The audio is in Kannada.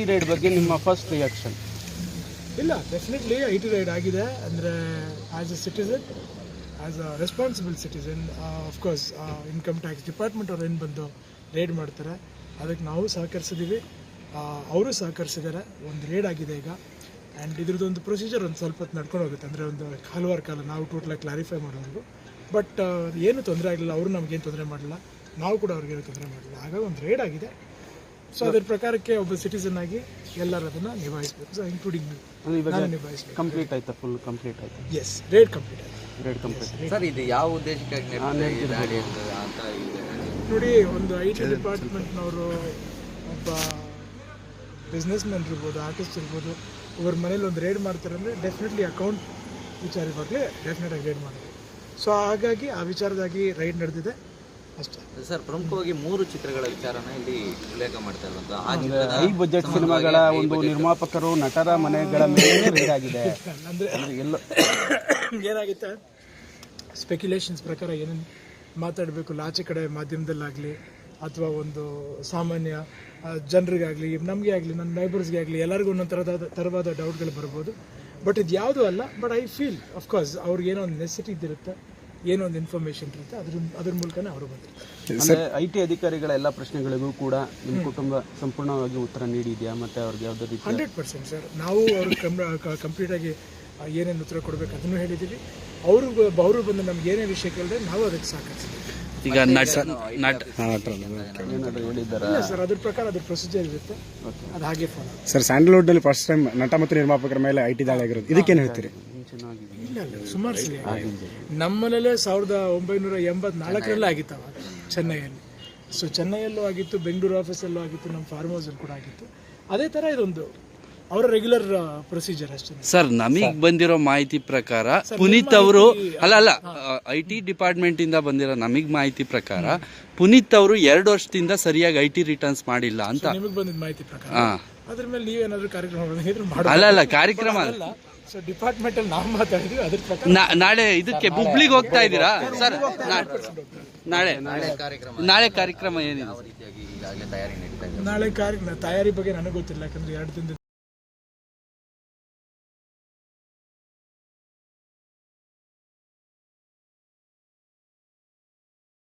ಈ ರೈಡ್ ಬಗ್ಗೆ ನಿಮ್ಮ ಫಸ್ಟ್ ರಿಯಾಕ್ಷನ್ ಇಲ್ಲ ಡೆಫಿನೆಟ್ಲಿ ಐ ಟಿ ರೈಡ್ ಆಗಿದೆ. ಅಂದರೆ as a citizen as a responsible citizen of course income tax department ಅವ್ರು ಏನು ಬಂದು ರೈಡ್ ಮಾಡ್ತಾರೆ, ಅದಕ್ಕೆ ನಾವು ಸಹಕರಿಸಿದ್ದೀವಿ ಅವರು ಸಹಕರಿಸಿದ್ದಾರೆ ಒಂದು ರೇಡ್ ಆಗಿದೆ ಈಗ. ಆ್ಯಂಡ್ ಇದ್ರದ್ದು ಒಂದು ಪ್ರೊಸೀಜರ್ ಒಂದು ಸ್ವಲ್ಪ ಹೊತ್ತು ನಡ್ಕೊಂಡು ಹೋಗುತ್ತೆ. ಅಂದರೆ ಒಂದು ಹಲವಾರು ಕಾಲ ನಾವು ಟೋಟಲಾಗಿ ಕ್ಲಾರಿಫೈ ಮಾಡೋದು. ಬಟ್ ಏನು ತೊಂದರೆ ಆಗಲಿಲ್ಲ. ಅವರು ನಮಗೇನು ತೊಂದರೆ ಮಾಡಲಿಲ್ಲ. ನಾವು ಕೂಡ ಅವ್ರಿಗೇನು ತೊಂದರೆ ಮಾಡಲಿಲ್ಲ. ಹಾಗಾಗಿ ಒಂದು ರೇಡ್ ಆಗಿದೆ. ಸೊ ಅದ್ರ ಪ್ರಕಾರಕ್ಕೆ ಒಬ್ಬ ಸಿಟಿಸನ್ ಆಗಿ ಎಲ್ಲರೂ ಅದನ್ನ ನಿಭಾಯಿಸಬೇಕು. ಸೊ ಇನ್ಕ್ಲೂಡಿಂಗ್ ಇವಾಗ ನಿಭಾಯಿಸಬೇಕು. ಕಂಪ್ಲೀಟ್ ಆಯ್ತಾ ಫುಲ್ ಕಂಪ್ಲೀಟ್ ಆಯ್ತಾ? ಎಸ್ ರೇಡ್ ಕಂಪ್ಲೀಟ್ ಆಯ್ತು. ರೇಡ್ ಕಂಪ್ಲೀಟ್ ಸರ್ ಇದು ಯಾವ ಉದ್ದೇಶಕ್ಕಾಗಿ ಅಂತ ನೋಡಿ ಒಂದು ಐ ಟಿ ಡಿಪಾರ್ಟ್ಮೆಂಟ್ನವರು ಒಬ್ಬ ಬಿಸ್ನೆಸ್ ಮ್ಯಾನ್ ಇರ್ಬೋದು ಆರ್ಟಿಸ್ಟ್ ಇರ್ಬೋದು ಒಬ್ಬರ ಮನೇಲಿ ಒಂದು ರೇಡ್ ಮಾಡ್ತಾರೆ ಅಂದರೆ ಡೆಫಿನೆಟ್ಲಿ ಅಕೌಂಟ್ ವಿಚಾರವಾಗಲೇ ಡೆಫಿನೆಟಾಗಿ ರೇಡ್ ಮಾಡ್ತಾರೆ. ಸೊ ಹಾಗಾಗಿ ಆ ವಿಚಾರದಾಗಿ ರೈಡ್ ನಡೆದಿದೆ. ಅಷ್ಟೇ. ಸರ್ ಪ್ರಮುಖವಾಗಿ ಮೂರು ಚಿತ್ರಗಳ ವಿಚಾರನ ಇಲ್ಲಿ ಉಲ್ಲೇಖ ಮಾಡ್ತಾ ಇರುವಂತಹ ಹೈ ಬಜೆಟ್ ಸಿನಿಮಾಗಳ ಒಂದು ನಿರ್ಮಾಪಕರು ನಟರ ಮನೆಗಳ ಮೇಲೆ ರೈಡ್ ಆಗಿದೆ ಅಂದರೆ ಎಲ್ಲ ಏನಾಗುತ್ತೆ? ಸ್ಪೆಕ್ಯುಲೇಷನ್ಸ್ ಪ್ರಕಾರ ಏನೇನು ಮಾತಾಡಬೇಕು? ಲಾಚೆ ಕಡೆ ಮಾಧ್ಯಮದಲ್ಲಾಗಲಿ ಅಥವಾ ಒಂದು ಸಾಮಾನ್ಯ ಜನರಿಗಾಗಲಿ ನಮಗೆ ಆಗಲಿ ನನ್ನ ನೈಬರ್ಸ್ಗೆ ಆಗಲಿ ಎಲ್ಲರಿಗೂ ಒಂದೊಂದು ಥರದ ಥರವಾದ ಡೌಟ್ಗಳು ಬರ್ಬೋದು. ಬಟ್ ಇದು ಯಾವುದೂ ಅಲ್ಲ ಬಟ್ ಐ ಫೀಲ್ ಅಫ್ಕೋರ್ಸ್ ಅವ್ರಿಗೆ ಏನೋ ಒಂದು ನೆಸಿಟಿ ಇರುತ್ತೆ ಏನೋ ಒಂದು ಇನ್ಫಾರ್ಮೇಷನ್ ಇರುತ್ತೆ ಅದ್ರ ಅದ್ರ ಮೂಲಕನೇ ಅವರು ಬಂದಿರ್ತಾರೆ ಅಂದ್ರೆ ಐ ಟಿ ಅಧಿಕಾರಿಗಳ ಎಲ್ಲ ಪ್ರಶ್ನೆಗಳಿಗೂ ಕೂಡ ನಿಮ್ಮ ಕುಟುಂಬ ಸಂಪೂರ್ಣವಾಗಿ ಉತ್ತರ ನೀಡಿದೆಯಾ ಮತ್ತೆ ಅವ್ರಿಗೆ ಯಾವುದೇ ರೀತಿ ಹಂಡ್ರೆಡ್ ಪರ್ಸೆಂಟ್ ಸರ್ ನಾವು ಅವ್ರಿಗೆ ಕಂಪ್ಲೀಟಾಗಿ ಏನೇನು ಉತ್ತರ ಕೊಡಬೇಕು ಅದನ್ನು ಹೇಳಿದ್ದೀವಿ. ಅವರು ಅವರು ಬಂದು ನಮ್ಗೆ ಏನೇ ವಿಷಯ ಕೇಳಿದ್ರೆ ನಾವು ಅದಕ್ಕೆ ಸಹಕರಿಸ್ತೀವಿ ಈಗ ನಟ ನಟ ಏನಾದ್ರು ಹೇಳಿದ್ದಾರಾ? ಇಲ್ಲ ಸರ್ ಅದ್ರ ಪ್ರಕಾರ ಅದ್ರ ಪ್ರೊಸೀಜರ್ ಇರುತ್ತೆ. ಅದು ಹಾಗೆ ಫಾಲೋ ಸರ್ ಸ್ಯಾಂಡಲ್ವುಡ್ ಅಲ್ಲಿ ಫಸ್ಟ್ ಟೈಮ್ ನಟ ಮತ್ತು ನಿರ್ಮಾಪಕರ ಮೇಲೆ ಐ ಟಿ ದಾಳಿ ಆಗಿರೋದು. ಇದಕ್ಕೇನು ಹೇಳ್ತೀರಿ? ಚೆನ್ನಾಗಿ ಇಲ್ಲ ಇಲ್ಲ ಸುಮಾರು ಸಲ ನಮ್ಮಲ್ಲೇ ಸಾವಿರದ ಒಂಬೈನೂರ ಎಂಬತ್ನಾಲ್ಕರಲ್ಲೇ ಆಗಿತ್ತು ಅವಾಗ ಚೆನ್ನೈಯಲ್ಲಿ. ಸೊ ಚೆನ್ನೈಯಲ್ಲೂ ಆಗಿತ್ತು ಬೆಂಗಳೂರು ಆಫೀಸಲ್ಲೂ ಆಗಿತ್ತು ನಮ್ಮ ಫಾರ್ಮ್ ಹೌಸಲ್ಲಿ ಕೂಡ ಆಗಿತ್ತು. ಅದೇ ಥರ ಇದೊಂದು ಅವರ ರೆಗ್ಯುಲರ್ ಪ್ರೊಸೀಜರ್ ಅಷ್ಟೇ. ಸರ್ ನಮಗ್ ಬಂದಿರೋ ಮಾಹಿತಿ ಪ್ರಕಾರ ಪುನೀತ್ ಅವರು ಅಲ್ಲ ಅಲ್ಲ ಐ ಟಿ ಡಿಪಾರ್ಟ್ಮೆಂಟ್ ಇಂದ ಬಂದಿರೋ ನಮಗ್ ಮಾಹಿತಿ ಪ್ರಕಾರ ಪುನೀತ್ ಅವರು ಎರಡು ವರ್ಷದಿಂದ ಸರಿಯಾಗಿ ಐ ಟಿ ರಿಟರ್ನ್ಸ್ ಮಾಡಿಲ್ಲ ಅಂತ. ನಿಮಗೆ ಬಂದಿದ ಮಾಹಿತಿ ಪ್ರಕಾರ? ಹಾ. ಅದ್ರ ಮೇಲೆ ನೀವೇನಾದ್ರೂ ಕಾರ್ಯಕ್ರಮ ಅಲ್ಲ ಅಲ್ಲ ಕಾರ್ಯಕ್ರಮ ಅಲ್ಲ. ಸೊ ಡಿಪಾರ್ಟ್ಮೆಂಟಲ್ಲಿ ನಾವು ಮಾತಾಡಿದ್ವಿ ಅದ್ರ ಪ್ರಕಾರ ನಾ- ನಾಳೆ ಇದಕ್ಕೆ ಹುಬ್ಳಿಗೆ ಹೋಗ್ತಾ ಇದ್ದೀರಾ? ಸರ್ ನಾಳೆ ಕಾರ್ಯಕ್ರಮ. ನಾಳೆ ಕಾರ್ಯಕ್ರಮ ಏನಿದೆ? ಯಾವ ರೀತಿಯಾಗಿ ಈಗಾಗಲೇ ತಯಾರಿ ನಡೀತಾ ಇದೆ? ನಾಳೆ ಕಾರ್ಯ ತಯಾರಿ ಬಗ್ಗೆ ನನಗೆ ಗೊತ್ತಿಲ್ಲ ಯಾಕಂದ್ರೆ ಎರಡು ದಿನದ